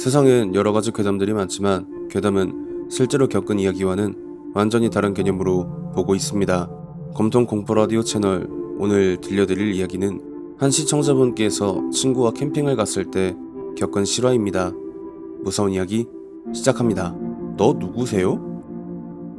세상엔 여러 가지 괴담들이 많지만 괴담은 실제로 겪은 이야기와는 완전히 다른 개념으로 보고 있습니다. 검통 공포 라디오 채널 오늘 들려드릴 이야기는 한 시청자분께서 친구와 캠핑을 갔을 때 겪은 실화입니다. 무서운 이야기 시작합니다. 너 누구세요?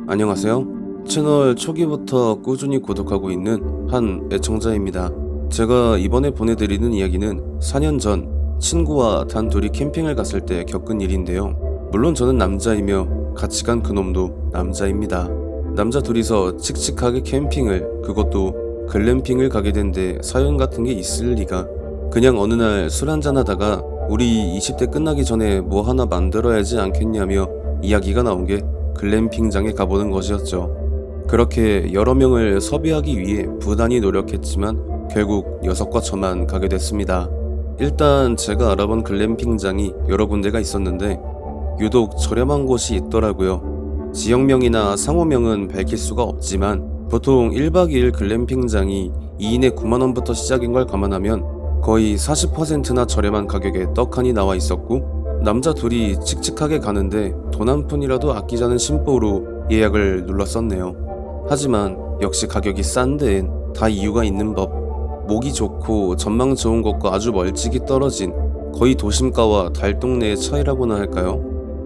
안녕하세요. 채널 초기부터 꾸준히 구독하고 있는 한 애청자입니다. 제가 이번에 보내드리는 이야기는 4년 전 친구와 단 둘이 캠핑을 갔을 때 겪은 일인데요. 물론 저는 남자이며 같이 간 그놈도 남자입니다. 남자 둘이서 칙칙하게 캠핑을 그것도 글램핑을 가게 된 데 사연 같은 게 있을 리가. 그냥 어느 날 술 한잔 하다가 우리 20대 끝나기 전에 뭐 하나 만들어야지 않겠냐며 이야기가 나온 게 글램핑장에 가보는 것이었죠. 그렇게 여러 명을 섭외하기 위해 부단히 노력했지만 결국 녀석과 저만 가게 됐습니다. 일단 제가 알아본 글램핑장이 여러 군데가 있었는데 유독 저렴한 곳이 있더라고요. 지역명이나 상호명은 밝힐 수가 없지만 보통 1박 2일 글램핑장이 2인에 9만원부터 시작인 걸 감안하면 거의 40%나 저렴한 가격에 떡하니 나와 있었고 남자 둘이 칙칙하게 가는데 돈 한 푼이라도 아끼자는 심보로 예약을 눌렀었네요. 하지만 역시 가격이 싼 데엔 다 이유가 있는 법. 목이 좋고 전망 좋은 곳과 아주 멀찍이 떨어진 거의 도심가와 달동네의 차이라고나 할까요?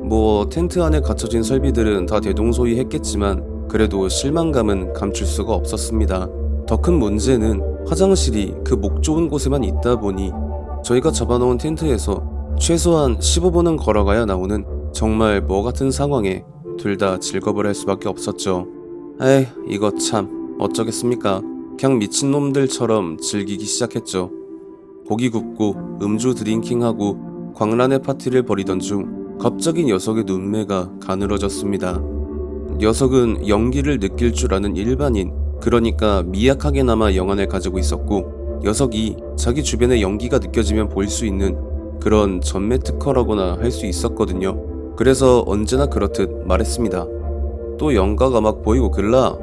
뭐 텐트 안에 갖춰진 설비들은 다 대동소이 했겠지만 그래도 실망감은 감출 수가 없었습니다. 더 큰 문제는 화장실이 그 목 좋은 곳에만 있다 보니 저희가 잡아놓은 텐트에서 최소한 15분은 걸어가야 나오는 정말 뭐 같은 상황에 둘다 질겁을 할 수밖에 없었죠. 에이 이거 참 어쩌겠습니까? 그냥 미친놈들처럼 즐기기 시작했죠. 고기 굽고 음주 드링킹하고 광란의 파티를 벌이던 중 갑자기 녀석의 눈매가 가늘어졌습니다. 녀석은 연기를 느낄 줄 아는 일반인, 그러니까 미약하게나마 영안을 가지고 있었고 녀석이 자기 주변에 연기가 느껴지면 보일 수 있는 그런 전매 특허라고나 할 수 있었거든요. 그래서 언제나 그렇듯 말했습니다. 또 영가가 막 보이고 글라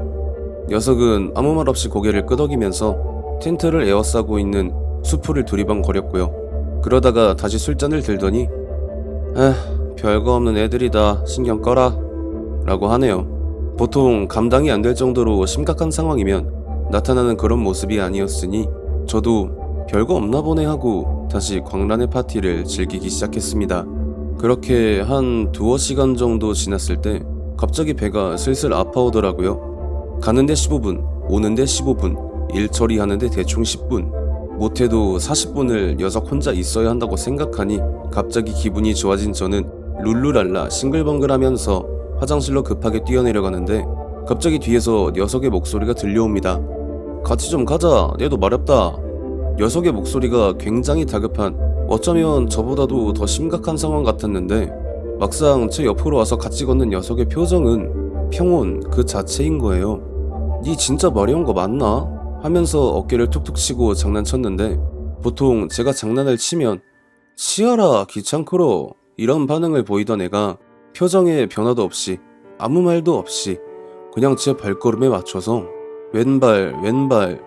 녀석은 아무 말 없이 고개를 끄덕이면서 텐트를 에워싸고 있는 수풀을 두리번거렸고요. 그러다가 다시 술잔을 들더니 에 별거 없는 애들이다 신경 꺼라 라고 하네요. 보통 감당이 안 될 정도로 심각한 상황이면 나타나는 그런 모습이 아니었으니 저도 별거 없나 보네 하고 다시 광란의 파티를 즐기기 시작했습니다. 그렇게 한 두어 시간 정도 지났을 때 갑자기 배가 슬슬 아파오더라고요. 가는데 15분, 오는데 15분, 일 처리하는데 대충 10분. 못해도 40분을 녀석 혼자 있어야 한다고 생각하니 갑자기 기분이 좋아진 저는 룰루랄라 싱글벙글하면서 화장실로 급하게 뛰어내려가는데 갑자기 뒤에서 녀석의 목소리가 들려옵니다. 같이 좀 가자. 얘도 마렵다. 녀석의 목소리가 굉장히 다급한 어쩌면 저보다도 더 심각한 상황 같았는데 막상 제 옆으로 와서 같이 걷는 녀석의 표정은 평온 그 자체인 거예요. 니 진짜 마려운 거 맞나? 하면서 어깨를 툭툭 치고 장난쳤는데 보통 제가 장난을 치면 치아라 귀찮고로 이런 반응을 보이던 애가 표정에 변화도 없이 아무 말도 없이 그냥 제 발걸음에 맞춰서 왼발 왼발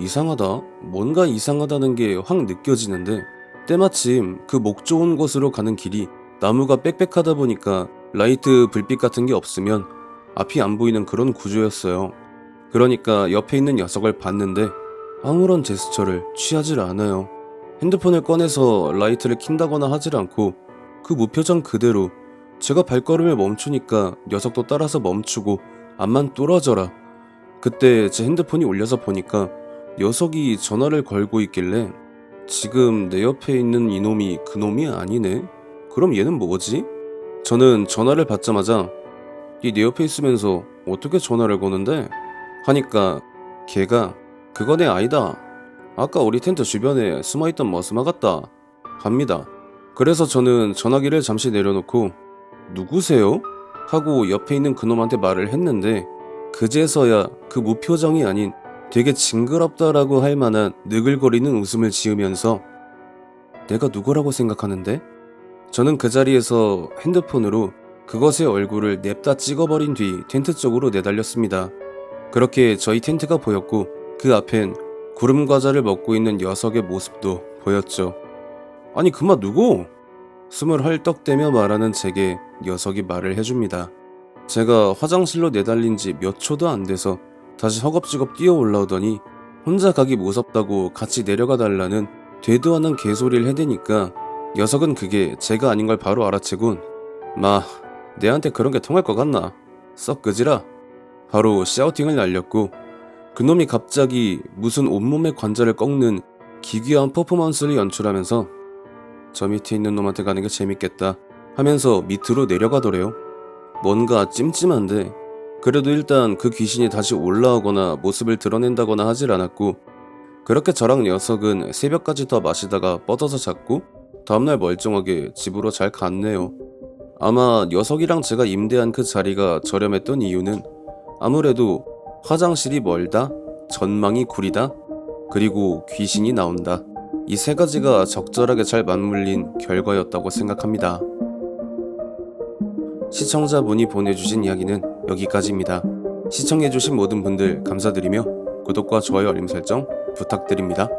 이상하다 뭔가 이상하다는 게 확 느껴지는데 때마침 그 목 좋은 곳으로 가는 길이 나무가 빽빽하다 보니까 라이트 불빛 같은 게 없으면 앞이 안 보이는 그런 구조였어요. 그러니까 옆에 있는 녀석을 봤는데 아무런 제스처를 취하질 않아요. 핸드폰을 꺼내서 라이트를 킨다거나 하질 않고 그 무표정 그대로 제가 발걸음을 멈추니까 녀석도 따라서 멈추고 앞만 뚫어져라. 그때 제 핸드폰이 울려서 보니까 녀석이 전화를 걸고 있길래 지금 내 옆에 있는 이놈이 그놈이 아니네? 그럼 얘는 뭐지? 저는 전화를 받자마자 이 내 옆에 있으면서 어떻게 전화를 거는데? 하니까 걔가 그거 내 아이다. 아까 우리 텐트 주변에 숨어있던 머스마 같다. 합니다. 그래서 저는 전화기를 잠시 내려놓고 누구세요? 하고 옆에 있는 그놈한테 말을 했는데 그제서야 그 무표정이 아닌 되게 징그럽다라고 할 만한 느글거리는 웃음을 지으면서 내가 누구라고 생각하는데? 저는 그 자리에서 핸드폰으로 그것의 얼굴을 냅다 찍어버린 뒤 텐트 쪽으로 내달렸습니다. 그렇게 저희 텐트가 보였고 그 앞엔 구름 과자를 먹고 있는 녀석의 모습도 보였죠. 아니 그마 누구? 숨을 헐떡대며 말하는 제게 녀석이 말을 해줍니다. 제가 화장실로 내달린 지 몇 초도 안 돼서 다시 허겁지겁 뛰어 올라오더니 혼자 가기 무섭다고 같이 내려가 달라는 되도 않은 개소리를 해대니까 녀석은 그게 제가 아닌 걸 바로 알아채곤 마 내한테 그런 게 통할 것 같나 썩 끄지라 바로 샤우팅을 날렸고 그놈이 갑자기 무슨 온몸의 관절을 꺾는 기괴한 퍼포먼스를 연출하면서 저 밑에 있는 놈한테 가는 게 재밌겠다 하면서 밑으로 내려가더래요. 뭔가 찜찜한데 그래도 일단 그 귀신이 다시 올라오거나 모습을 드러낸다거나 하질 않았고 그렇게 저랑 녀석은 새벽까지 더 마시다가 뻗어서 잤고 다음날 멀쩡하게 집으로 잘 갔네요. 아마 녀석이랑 제가 임대한 그 자리가 저렴했던 이유는 아무래도 화장실이 멀다, 전망이 구리다, 그리고 귀신이 나온다. 이 세 가지가 적절하게 잘 맞물린 결과였다고 생각합니다. 시청자분이 보내주신 이야기는 여기까지입니다. 시청해주신 모든 분들 감사드리며 구독과 좋아요 알림 설정 부탁드립니다.